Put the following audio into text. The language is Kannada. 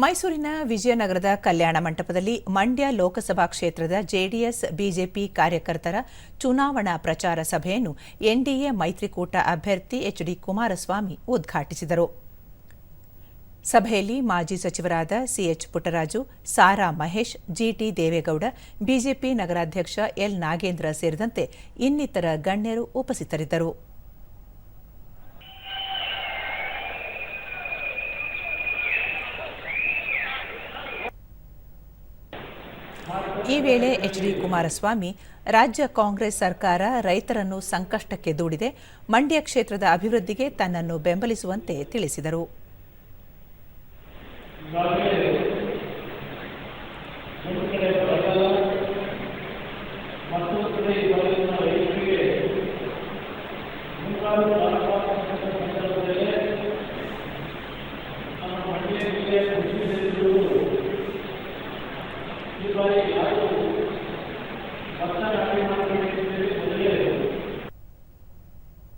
ಮೈಸೂರಿನ ವಿಜಯನಗರದ ಕಲ್ಯಾಣ ಮಂಟಪದಲ್ಲಿ ಮಂಡ್ಯ ಲೋಕಸಭಾ ಕ್ಷೇತ್ರದ ಜೆಡಿಎಸ್, ಬಿಜೆಪಿ ಕಾರ್ಯಕರ್ತರ ಚುನಾವಣಾ ಪ್ರಚಾರ ಸಭೆಯನ್ನು ಎನ್ಡಿಎ ಮೈತ್ರಿಕೂಟ ಅಭ್ಯರ್ಥಿ ಎಚ್ಡಿ ಕುಮಾರಸ್ವಾಮಿ ಉದ್ಘಾಟಿಸಿದರು. ಸಭೆಯಲ್ಲಿ ಮಾಜಿ ಸಚಿವರಾದ C H Puttaraju, Sara Mahesh, G T Devegowda, BJP ನಗರಾಧ್ಯಕ್ಷ L Nagendra ಸೇರಿದಂತೆ ಇನ್ನಿತರ ಗಣ್ಯರು ಉಪಸ್ಥಿತರಿದ್ದರು. ಈ ವೇಳೆ ಎಚ್ಡಿ ಕುಮಾರಸ್ವಾಮಿ, ರಾಜ್ಯ ಕಾಂಗ್ರೆಸ್ ಸರ್ಕಾರ ರೈತರನ್ನು ಸಂಕಷ್ಟಕ್ಕೆ ದೂಡಿದೆ, ಮಂಡ್ಯ ಕ್ಷೇತ್ರದ ಅಭಿವೃದ್ಧಿಗೆ ತನ್ನನ್ನು ಬೆಂಬಲಿಸುವಂತೆ ತಿಳಿಸಿದರು. Thank you.